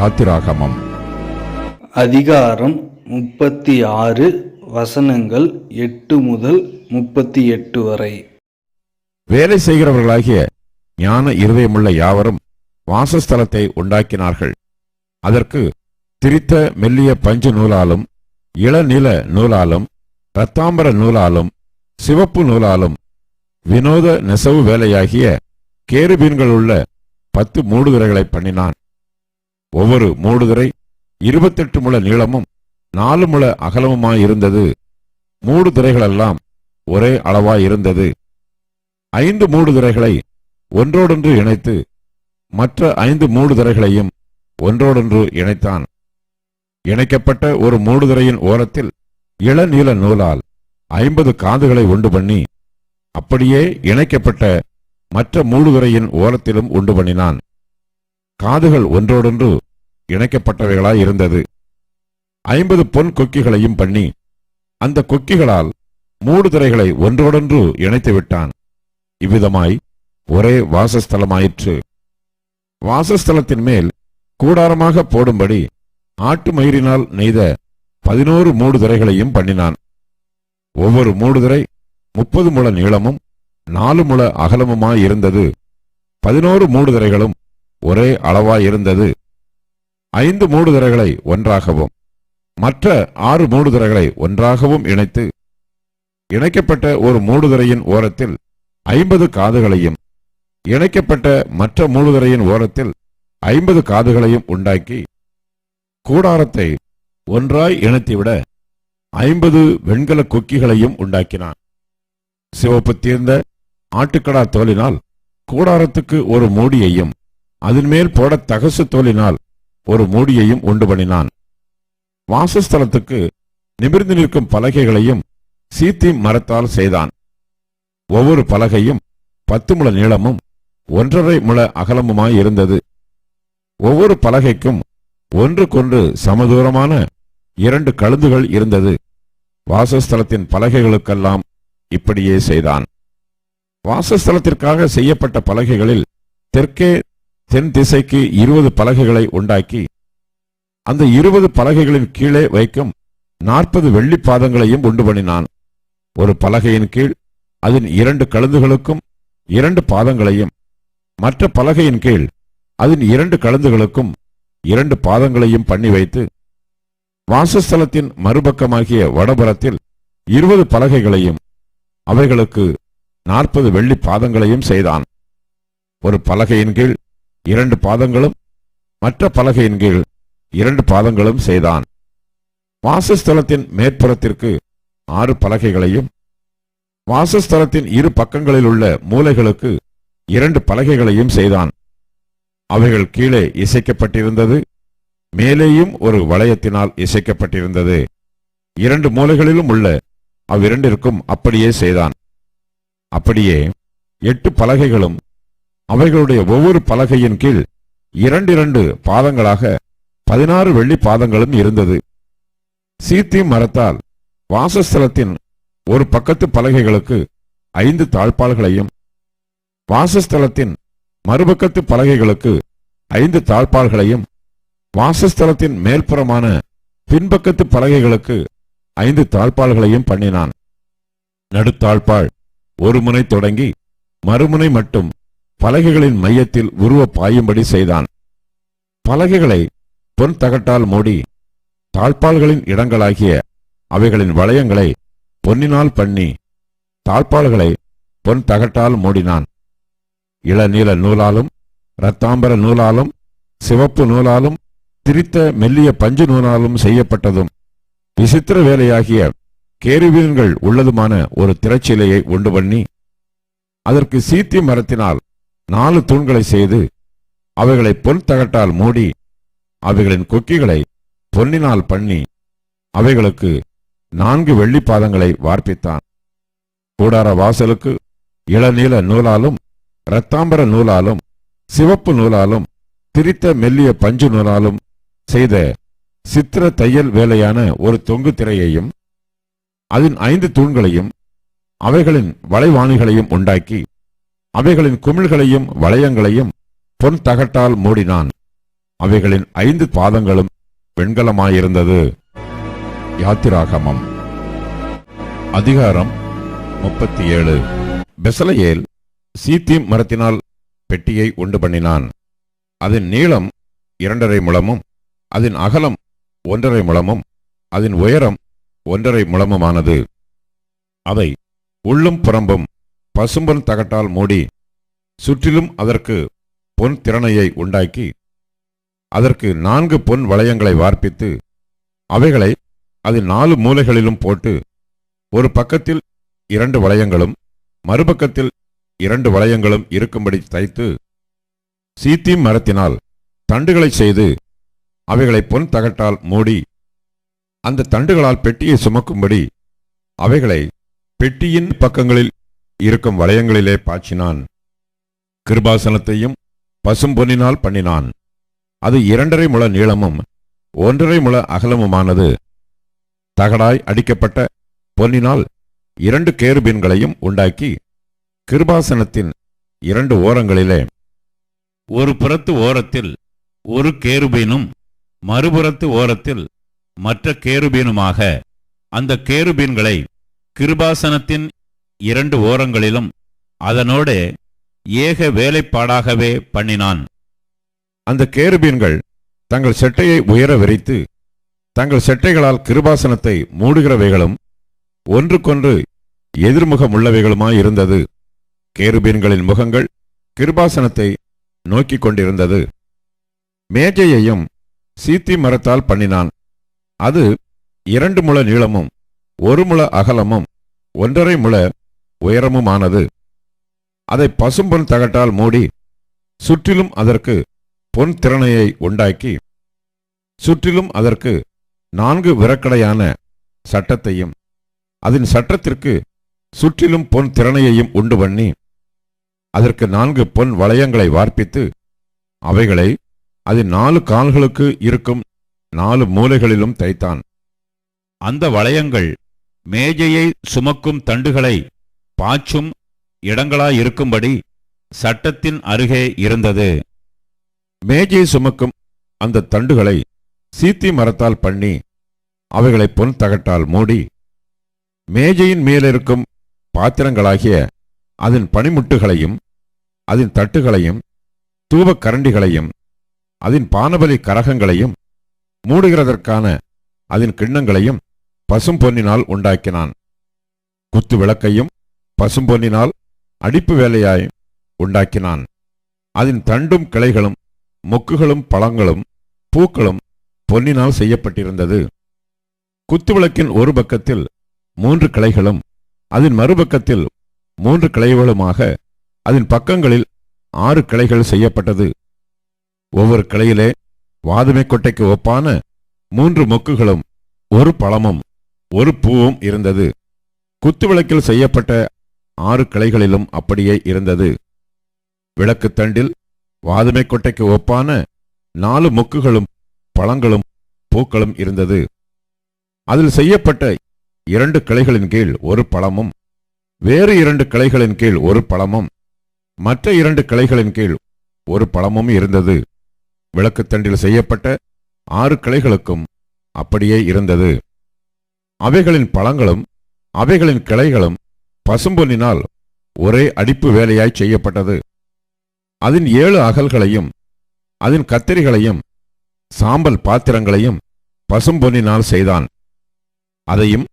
யாத்திராகமம். அதிகாரம் முப்பத்தி ஆறு வசனங்கள் எட்டு முதல் முப்பத்தி எட்டு வரை. வேலை செய்கிறவர்களாகிய ஞான இருதயமுள்ள யாவரும் வாசஸ்தலத்தை உண்டாக்கினார்கள். அதற்கு திரித்த மெல்லிய பஞ்சு நூலாலும் இளநில நூலாலும் இரத்தாம்பர நூலாலும் சிவப்பு நூலாலும் வினோத நெசவு வேலையாகிய கேருபீன்களுள்ள பத்து மூடுதிரைகளை பண்ணினான். ஒவ்வொரு மூடுதிரை இருபத்தெட்டு முழ நீளமும் நாலு முழ அகலமுமாயிருந்தது மூடுதிரைகளெல்லாம் ஒரே அளவாயிருந்தது ஐந்து மூடுதிரைகளை ஒன்றோடொன்று இணைத்து மற்ற ஐந்து மூடுதிரைகளையும் ஒன்றோடொன்று இணைத்தான். இணைக்கப்பட்ட ஒரு மூடுதிரையின் ஓரத்தில் இளநீல நூலால் ஐம்பது காதுகளை உண்டு பண்ணி அப்படியே இணைக்கப்பட்ட மற்ற மூடுதுறையின் ஓரத்திலும் உண்டு பண்ணினான். காதுகள் ஒன்றோடொன்று இணைக்கப்பட்டவைகளாய் இருந்தது. ஐம்பது பொன் கொக்கிகளையும் பண்ணி அந்த கொக்கிகளால் மூடுதுறைகளை ஒன்றோடொன்று இணைத்து விட்டான். இவ்விதமாய் ஒரே வாசஸ்தலமாயிற்று. வாசஸ்தலத்தின் மேல் கூடாரமாக போடும்படி ஆட்டு மயிரினால் நெய்த பதினோரு மூடுதுறைகளையும் பண்ணினான். ஒவ்வொரு மூடுதுறை முப்பது முழ நீளமும் நாலு முழ அகலமுமாயிருந்தது பதினோரு மூடுதிரைகளும் ஒரே அளவாயிருந்தது. ஐந்து மூடுதிரைகளை ஒன்றாகவும் மற்ற ஆறு மூடுதிரைகளை ஒன்றாகவும் இணைத்து இணைக்கப்பட்ட ஒரு மூடுதிரையின் ஓரத்தில் ஐம்பது காதுகளையும் இணைக்கப்பட்ட மற்ற மூடுதிரையின் ஓரத்தில் ஐம்பது காதுகளையும் உண்டாக்கி கூடாரத்தை ஒன்றாய் இணைத்துவிட ஐம்பது வெண்கல கொக்கிகளையும் உண்டாக்கினான். சிவப்பு தீர்ந்த ஆட்டுக்கடா தோலினால் கூடாரத்துக்கு ஒரு மூடியையும் அதன்மேல் போட தகசு தோலினால் ஒரு மூடியையும் உண்டு பண்ணினான் வாசஸ்தலத்துக்கு நிமிர்ந்து நிற்கும் பலகைகளையும் சீத்தி மரத்தால் செய்தான். ஒவ்வொரு பலகையும் பத்து முழ நீளமும் ஒன்றரை முழ அகலமுமாய் இருந்தது. ஒவ்வொரு பலகைக்கும் ஒன்றுக்கொன்று சமதூரமான இரண்டு கழுதுகள் இருந்தது. வாசஸ்தலத்தின் பலகைகளுக்கெல்லாம் இப்படியே செய்தான். வாசஸ்தலத்திற்காக செய்யப்பட்ட பலகைகளில் தெற்கே தென் திசைக்கு இருபது பலகைகளை உண்டாக்கி அந்த இருபது பலகைகளின் கீழே வைக்கும் நாற்பது வெள்ளி பாதங்களையும் உண்டு பண்ணினான். ஒரு பலகையின் கீழ் அதன் இரண்டு கழுந்துகளுக்கும் இரண்டு பாதங்களையும் மற்ற பலகையின் கீழ் அதன் இரண்டு கழுந்துகளுக்கும் இரண்டு பாதங்களையும் பண்ணி வைத்து வாசஸ்தலத்தின் மறுபக்கமாகிய வடபுறத்தில் இருபது பலகைகளையும் அவைகளுக்கு நாற்பது வெள்ளி பாதங்களையும் செய்தான். ஒரு பலகையின் கீழ் இரண்டு பாதங்களும் மற்ற பலகையின் கீழ் இரண்டு பாதங்களும் செய்தான். வாசஸ்தலத்தின் மேற்புறத்திற்கு ஆறு பலகைகளையும் வாசஸ்தலத்தின் இரு பக்கங்களில் உள்ள மூலைகளுக்கு இரண்டு பலகைகளையும் செய்தான். அவைகள் கீழே இசைக்கப்பட்டிருந்தது மேலேயும் ஒரு வளையத்தினால் இசைக்கப்பட்டிருந்தது. இரண்டு மூலைகளிலும் உள்ள அவ்விரண்டிற்கும் அப்படியே செய்தான். அப்படியே எட்டு பலகைகளும் அவைகளுடைய ஒவ்வொரு பலகையின் கீழ் இரண்டிரண்டு பாதங்களாக பதினாறு வெள்ளி பாதங்களும் இருந்தது. சீத்தி மரத்தால் வாசஸ்தலத்தின் ஒரு பக்கத்து பலகைகளுக்கு ஐந்து தாழ்பால்களையும் வாசஸ்தலத்தின் மறுபக்கத்து பலகைகளுக்கு ஐந்து தாழ்பால்களையும் வாசஸ்தலத்தின் மேல்புறமான பின்பக்கத்து பலகைகளுக்கு ஐந்து தாழ்பால்களையும் பண்ணினான். நடுத்தாழ்பாள் ஒரு முனை தொடங்கி மறுமுனை மட்டும் பலகைகளின் மையத்தில் உருவ பாயும்படி செய்தான். பலகைகளை பொன் தகட்டால் மூடி தாழ்பால்களின் இடங்களாகிய அவைகளின் வளையங்களை பொன்னினால் பண்ணி தாழ்பால்களை பொன் தகட்டால் மூடினான். இளநீல நூலாலும் இரத்தாம்பர நூலாலும் சிவப்பு நூலாலும் திரித்த மெல்லிய பஞ்சு நூலாலும் செய்யப்பட்டதும் விசித்திர வேலையாகிய கேருவீன்கள் உள்ளதுமான ஒரு திரைச்சிலையை உண்டு பண்ணி அதற்கு சீத்தி மரத்தினால் நாலு தூண்களை செய்து அவைகளை பொன் தகட்டால் மூடி அவைகளின் கொக்கிகளை பொன்னினால் பண்ணி அவைகளுக்கு நான்கு வெள்ளி பாதங்களை வார்ப்பித்தான். கூடார வாசலுக்கு இளநீல நூலாலும் இரத்தாம்பர நூலாலும் சிவப்பு நூலாலும் திரித்த மெல்லிய பஞ்சு நூலாலும் செய்த சித்திர தையல் வேலையான ஒரு தொங்கு திரையையும் அதன் ஐந்து தூண்களையும் அவைகளின் வளைவாணிகளையும் உண்டாக்கி அவைகளின் குமிழ்களையும் வளையங்களையும் பொன் தகட்டால் மூடினான். அவைகளின் ஐந்து பாதங்களும் வெண்கலமாயிருந்தது. யாத்திராகமம். அதிகாரம் முப்பத்தி ஏழு பெசலையேல் சீத்தீம் மரத்தினால் பெட்டியை உண்டு பண்ணினான். அதன் நீளம் இரண்டரை முழமும் அதன் அகலம் ஒன்றரை முழமும் அதன் உயரம் ஒன்றரை முழமுமானது. அதை உள்ளும் புறம்பும் பசும்பொன் தகட்டால் மூடி சுற்றிலும் அதற்கு பொன் திறனையை உண்டாக்கி அதற்கு நான்கு பொன் வளையங்களை வார்ப்பித்து அவைகளை அது நாலு மூலைகளிலும் போட்டு ஒரு பக்கத்தில் இரண்டு வளையங்களும் மறுபக்கத்தில் இரண்டு வளையங்களும் இருக்கும்படி தைத்து சீத்தி மரத்தினால் தண்டுகளை செய்து அவைகளை பொன் தகட்டால் மூடி அந்த தண்டுகளால் பெட்டியை சுமக்கும்படி அவைகளை பெட்டியின் பக்கங்களில் இருக்கும் வளையங்களிலே பாய்ச்சினான். கிருபாசனத்தையும் பசும்பொன்னினால் பண்ணினான். அது இரண்டரை முழ நீளமும் ஒன்றரை முழ அகலமுமானது. தகடாய் அடிக்கப்பட்ட பொன்னினால் இரண்டு கேருபீன்களையும் உண்டாக்கி கிருபாசனத்தின் இரண்டு ஓரங்களிலே ஒரு புறத்து ஓரத்தில் ஒரு கேருபீனும் மறுபுறத்து ஓரத்தில் மற்ற கேருபீனுமாக அந்த கேருபீன்களை கிருபாசனத்தின் இரண்டு ஓரங்களிலும் அதனோடு ஏக வேலைப்பாடாகவே பண்ணினான். அந்த கேருபீன்கள் தங்கள் செட்டையை உயர விரித்து தங்கள் செட்டைகளால் கிருபாசனத்தை மூடுகிறவைகளும் ஒன்றுக்கொன்று எதிர்முகமுள்ளவைகளுமாயிருந்தது. கேருபீன்களின் முகங்கள் கிருபாசனத்தை நோக்கிக் கொண்டிருந்தது. மேஜையையும் சீத்தி மரத்தால் பண்ணினான். அது இரண்டு முழ நீளமும் ஒரு முழ அகலமும் ஒன்றரை முழ உயரமுமானது. அதை பசும்பொன் தகட்டால் மூடி சுற்றிலும் அதற்கு பொன் திறனையை உண்டாக்கி சுற்றிலும் அதற்கு நான்கு விரக்கடையான சட்டத்தையும் அதன் சட்டத்திற்கு சுற்றிலும் பொன் திறனையையும் உண்டு பண்ணி அதற்கு நான்கு பொன் வளையங்களை வார்ப்பித்து அவைகளை அதன் நாலு கால்களுக்கு இருக்கும் நாலு மூலைகளிலும் தைத்தான். அந்த வளையங்கள் மேஜையை சுமக்கும் தண்டுகளை பாய்ச்சும் இடங்களாயிருக்கும்படி சட்டத்தின் அருகே இருந்தது. மேஜை சுமக்கும் அந்த தண்டுகளை சீத்தி மரத்தால் பண்ணி அவைகளை பொன் தகட்டால் மூடி மேஜையின் மேலிருக்கும் பாத்திரங்களாகிய அதன் பனிமுட்டுகளையும் அதன் தட்டுகளையும் தூபக் கரண்டிகளையும் அதன் பானபலி கரகங்களையும் மூடுகிறதற்கான அதன் கிண்ணங்களையும் பசும் பொன்னினால் உண்டாக்கினான். குத்து விளக்கையும் பசும்பொன்னினால் அடிப்பு வேலையாய் உண்டாக்கினான். அதன் தண்டும் கிளைகளும் மொக்குகளும் பழங்களும் பூக்களும் பொன்னினால் செய்யப்பட்டிருந்தது. குத்துவிளக்கின் ஒரு பக்கத்தில் மூன்று கிளைகளும் அதன் மறுபக்கத்தில் மூன்று கிளைகளுமாக அதன் பக்கங்களில் ஆறு கிளைகள் செய்யப்பட்டது. ஒவ்வொரு கிளையிலே வாதுமை கொட்டைக்கு ஒப்பான மூன்று மொக்குகளும் ஒரு பழமும் ஒரு பூவும் இருந்தது. குத்துவிளக்கில் செய்யப்பட்ட ஆறு கிளைகளிலும் அப்படியே இருந்தது. விளக்குத்தண்டில் வாதுமை கொட்டைக்கு ஒப்பான நாலு மொக்குகளும் பழங்களும் பூக்களும் இருந்தது. அதில் செய்யப்பட்ட இரண்டு கிளைகளின் கீழ் ஒரு பழமும் வேறு இரண்டு கிளைகளின் கீழ் ஒரு பழமும் மற்ற இரண்டு கிளைகளின் கீழ் ஒரு பழமும் இருந்தது. விளக்குத்தண்டில் செய்யப்பட்ட ஆறு கிளைகளுக்கும் அப்படியே இருந்தது. அவைகளின் பழங்களும் அவைகளின் கிளைகளும் பசும்பொன்னினால் ஒரே அடிப்பு வேலையாய் செய்யப்பட்டது. அதன் ஏழு அகல்களையும் அதன் கத்தரிகளையும் சாம்பல் பாத்திரங்களையும் பசும்பொன்னினால் செய்தான். அதையும்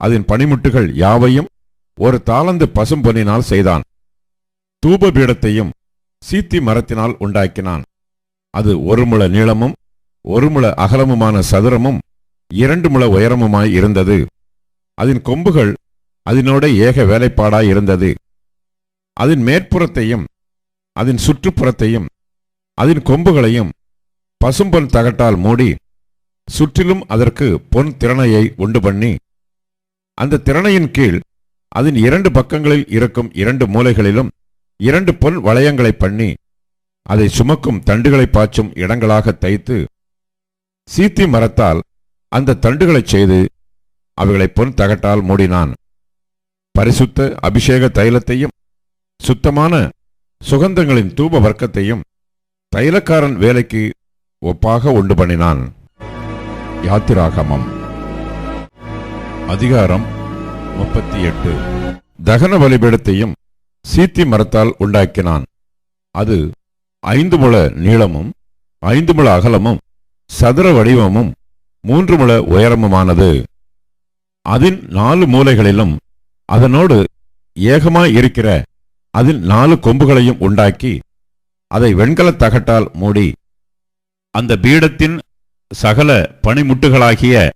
அதன் பனிமுட்டுகள் யாவையும் ஒரு தாளந்து பசும்பொன்னினால் செய்தான். தூப பீடத்தையும் சீத்தி மரத்தினால் உண்டாக்கினான். அது ஒரு முள நீளமும் ஒரு முள அகலமுமான சதுரமும் இரண்டு முழ உயரமுமாய் இருந்தது. அதன் கொம்புகள் அதனோட ஏக வேலைப்பாடாய் இருந்தது. அதன் மேற்புறத்தையும் அதன் சுற்றுப்புறத்தையும் அதன் கொம்புகளையும் பசும்பொன் தகட்டால் மூடி சுற்றிலும் அதற்கு பொன் திறனையை உண்டு பண்ணி அந்த திறனையின் கீழ் அதன் இரண்டு பக்கங்களில் இருக்கும் இரண்டு மூலைகளிலும் இரண்டு பொன் வளையங்களை பண்ணி அதை சுமக்கும் தண்டுகளை பாய்ச்சும் இடங்களாக தைத்து சீத்தி மரத்தால் அந்த தண்டுகளைச் செய்து அவைகளை பொன் தகட்டால் மூடினான். பரிசுத்த அபிஷேக தைலத்தையும் சுத்தமான சுகந்தங்களின் தூப வர்க்கத்தையும் தைலக்காரன் வேலைக்கு ஒப்பாக உண்டு பண்ணினான். யாத்திராகமம். அதிகாரம் முப்பத்தி எட்டு தகன பலிபீடத்தையும் சீத்தி மரத்தால் உண்டாக்கினான். அது ஐந்து முழ நீளமும் ஐந்து முழ அகலமும் சதுர வடிவமும் மூன்று முழ உயரமுமானது. அதன் நாலு மூலைகளிலும் அதனோடு ஏகமாய் இருக்கிற அதில் நாலு கொம்புகளையும் உண்டாக்கி அதை வெண்கலத் தகட்டால் மூடி அந்த பீடத்தின் சகல பனிமுட்டுகளாகிய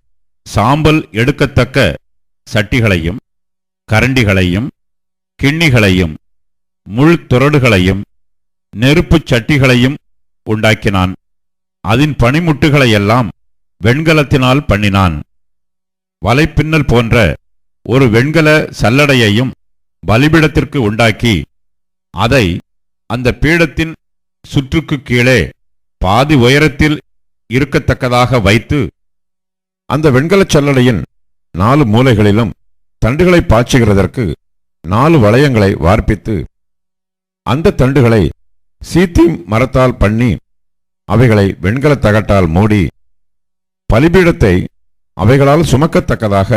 சாம்பல் எடுக்கத்தக்க சட்டிகளையும் கரண்டிகளையும் கிண்ணிகளையும் முள் துரடுகளையும் நெருப்புச் சட்டிகளையும் உண்டாக்கினான். அதன் பனிமுட்டுகளையெல்லாம் வெண்கலத்தினால் பண்ணினான். வலைப்பின்னல் போன்ற ஒரு வெண்கல சல்லடையையும் பலிபீடத்திற்கு உண்டாக்கி அதை அந்த பீடத்தின் சுற்றுக்கு கீழே பாதி உயரத்தில் இருக்கத்தக்கதாக வைத்து அந்த வெண்கலச் சல்லடையின் நாலு மூலைகளிலும் தண்டுகளை பாய்ச்சுகிறதற்கு நாலு வளையங்களை வார்ப்பித்து அந்த தண்டுகளை சீத்தி மரத்தால் பண்ணி அவைகளை வெண்கலத் தகட்டால் மூடி பலிபீடத்தை அவைகளால் சுமக்கத்தக்கதாக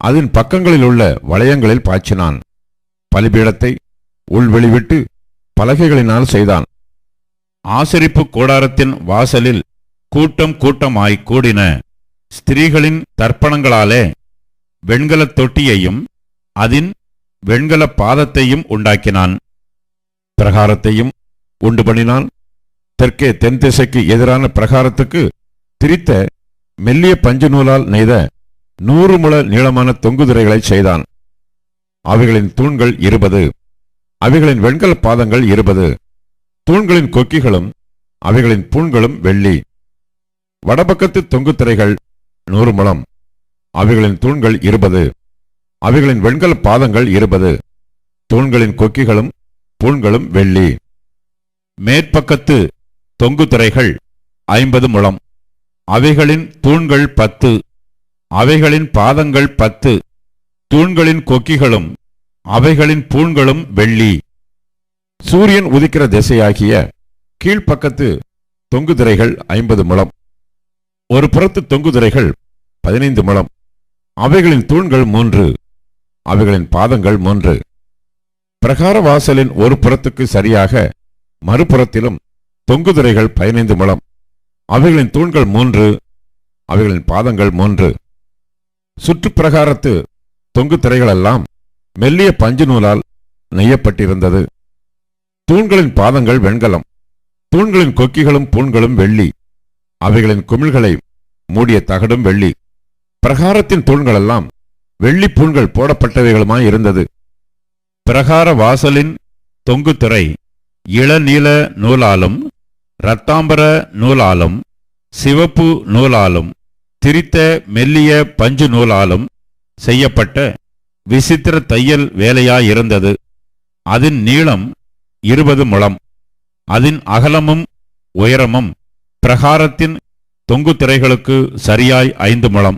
அதன் பக்கங்களில் உள்ள வளையங்களில் பாய்ச்சினான். பலிபீடத்தை உள்வெளிவிட்டு பலகைகளினால் செய்தான். ஆசரிப்பு கூடாரத்தின் வாசலில் கூட்டம் கூட்டமாய் கூடின ஸ்திரீகளின் தர்ப்பணங்களாலே வெண்கலத் தொட்டியையும் அதன் வெண்கலப் பாதத்தையும் உண்டாக்கினான். பிரகாரத்தையும் உண்டு பண்ணினான். தெற்கே தென் திசைக்கு எதிரான பிரகாரத்துக்கு திரித்த மெல்லிய பஞ்சு நூலால் நெய்த நூறு முழ நீளமான தொங்குதிரைகளை செய்தான். அவைகளின் தூண்கள் இருபது. அவைகளின் வெண்கல பாதங்கள் இருபது. தூண்களின் கொக்கிகளும் அவைகளின் பூண்களும் வெள்ளி. வடபக்கத்து தொங்கு திரைகள் நூறு முழம். அவைகளின் தூண்கள் இருபது. அவைகளின் வெண்கல பாதங்கள் இருபது. தூண்களின் கொக்கிகளும் பூண்களும் வெள்ளி. மேற்பக்கத்து தொங்கு திரைகள் ஐம்பது முழம். அவைகளின் தூண்கள் பத்து. அவைகளின் பாதங்கள் பத்து. தூண்களின் கொக்கிகளும் அவைகளின் பூண்களும் வெள்ளி. சூரியன் உதிக்கிற திசையாகிய கீழ்ப்பக்கத்து தொங்குதிரைகள் ஐம்பது முழம். ஒரு புறத்து தொங்குதிரைகள் பதினைந்து முழம். அவைகளின் தூண்கள் மூன்று. அவைகளின் பாதங்கள் மூன்று. பிரகார வாசலின் ஒரு புறத்துக்கு சரியாக மறுபுறத்திலும் தொங்குதிரைகள் பதினைந்து முழம். அவைகளின் தூண்கள் மூன்று. அவைகளின் பாதங்கள் மூன்று. சுற்றுப்பிரகாரத்து தொங்கு திரைகளெல்லாம் மெல்லிய பஞ்சு நூலால் நெய்யப்பட்டிருந்தது. தூண்களின் பாதங்கள் வெண்கலம் தூண்களின் கொக்கிகளும் பூண்களும் வெள்ளி அவைகளின் குமிழ்களை மூடிய தகடும் வெள்ளி. பிரகாரத்தின் தூண்களெல்லாம் வெள்ளி பூண்கள் போடப்பட்டவைகளுமாய் இருந்தது. பிரகார வாசலின் தொங்கு திரை இளநீல நூலாலும் இரத்தாம்பர நூலாலும் சிவப்பு நூலாலும் திரித்த மெல்லிய பஞ்சு நூலாலும் செய்யப்பட்ட விசித்திர தையல் வேலையாயிருந்தது. அதன் நீளம் இருபது முழம். அதன் அகலமும் உயரமும் பிரகாரத்தின் தொங்கு திரைகளுக்கு சரியாய் ஐந்து முழம்.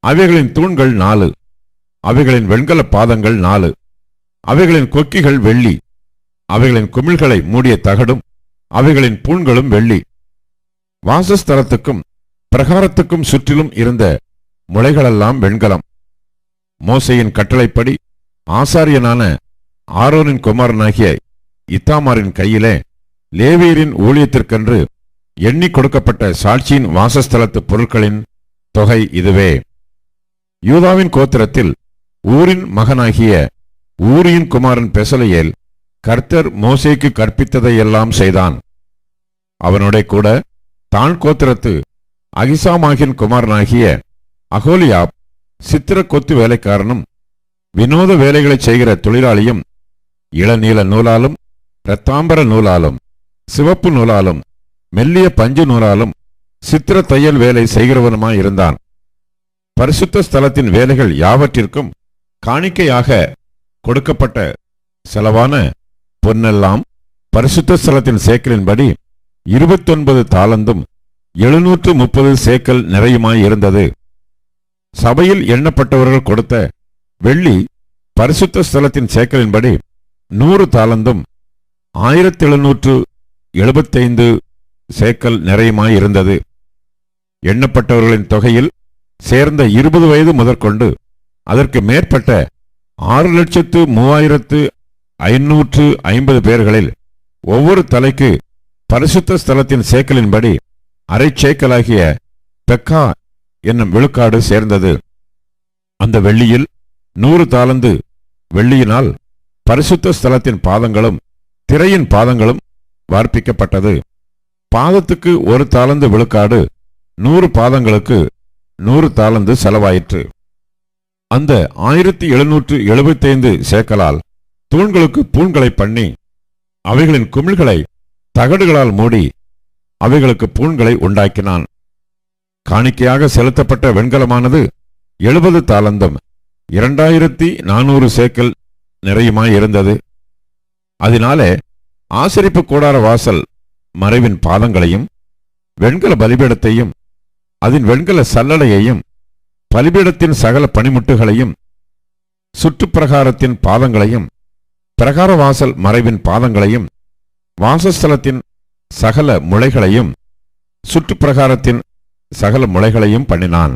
அவைகளின் தூண்கள் நாலு. அவைகளின் வெண்கல பாதங்கள் நாலு. அவைகளின் கொக்கிகள் வெள்ளி. அவைகளின் குமிழ்களை மூடிய தகடும். அவைகளின் பூண்களும் வெள்ளி. வாசஸ்தலத்துக்கும் பிரகாரத்துக்கும் சுற்றிலும் இருந்த முளைகளெல்லாம் வெண்கலம். மோசையின் கட்டளைப்படி ஆசாரியனான ஆரோனின் குமாரனாகிய இத்தாமாரின் கையிலே லேவியரின் ஊழியத்திற்கென்று எண்ணி கொடுக்கப்பட்ட சாட்சியின் வாசஸ்தலத்து பொருட்களின் தொகை இதுவே. யூதாவின் கோத்திரத்தில் ஊரின் மகனாகிய ஊரியின் குமாரன் பெசலையேல் கர்த்தர் மோசேக்கு கற்பித்ததையெல்லாம் செய்தான். அவனுடைய கூட தான் கோத்திரத்து அகிசாமாகின் குமாரனாகிய அகோலியாப் சித்திர கொத்து வேலைக்காரனும் வினோத வேலைகளைச் செய்கிற தொழிலாளியும் இளநீல நூலாலும் இரத்தாம்பர நூலாலும் சிவப்பு நூலாலும் மெல்லிய பஞ்சு நூலாலும் சித்திர தையல் வேலை செய்கிறவனுமாயிருந்தான் பரிசுத்த ஸ்தலத்தின் வேலைகள் யாவற்றிற்கும் காணிக்கையாக கொடுக்கப்பட்ட செலவான பொன்னெல்லாம் பரிசுத்த ஸ்தலத்தின் சேக்கலின்படி இருபத்தொன்பது தாளந்தும் எழுநூற்று முப்பது சேக்கல் நிறையுமாய் இருந்தது. சபையில் எண்ணப்பட்டவர்கள் கொடுத்த வெள்ளி பரிசுத்த ஸ்தலத்தின் சேக்கலின்படி நூறு தாளந்தும் ஆயிரத்தி எழுநூற்று எழுபத்தைந்து சேக்கல் நிறையுமாயிருந்தது எண்ணப்பட்டவர்களின் தொகையில் சேர்ந்த இருபது வயது முதற்கொண்டு அதற்கு மேற்பட்ட ஆறு லட்சத்து மூவாயிரத்து ஐநூற்று ஐம்பது பேர்களில் ஒவ்வொரு தலைக்கு பரிசுத்த ஸ்தலத்தின் சேக்கலின்படி அரைச்சேக்கலாகிய பெக்கா என்னும் விழுக்காடு சேர்ந்தது. அந்த வெள்ளியில் நூறு தாளந்து வெள்ளியினால் பரிசுத்த ஸ்தலத்தின் பாதங்களும் திரையின் பாதங்களும் வார்ப்பிக்கப்பட்டது. பாதத்துக்கு ஒரு தாளந்து விழுக்காடு நூறு பாதங்களுக்கு நூறு தாளந்து செலவாயிற்று. அந்த ஆயிரத்தி எழுநூற்று எழுபத்தைந்து சேக்கலால் தூண்களுக்கு பூண்களை பண்ணி அவைகளின் குமிழ்களை தகடுகளால் மூடி அவைகளுக்கு பூண்களை உண்டாக்கினான். காணிக்கையாக செலுத்தப்பட்ட வெண்கலமானது எழுபது தாளந்தம் இரண்டாயிரத்தி நானூறு சேக்கல் நிறையுமாயிருந்தது அதனாலே ஆசரிப்பு கூடார வாசல் மறைவின் பாதங்களையும் வெண்கல பலிபீடத்தையும் அதன் வெண்கல சல்லடையையும் பலிபீடத்தின் சகல பனிமுட்டுகளையும் சுற்றுப்பிரகாரத்தின் பாதங்களையும் பிரகார வாசல் மறைவின் பாதங்களையும் வாசஸ்தலத்தின் சகல முளைகளையும் சுற்றுப்பிரகாரத்தின் சகல முளைகளையும் பண்ணினான்.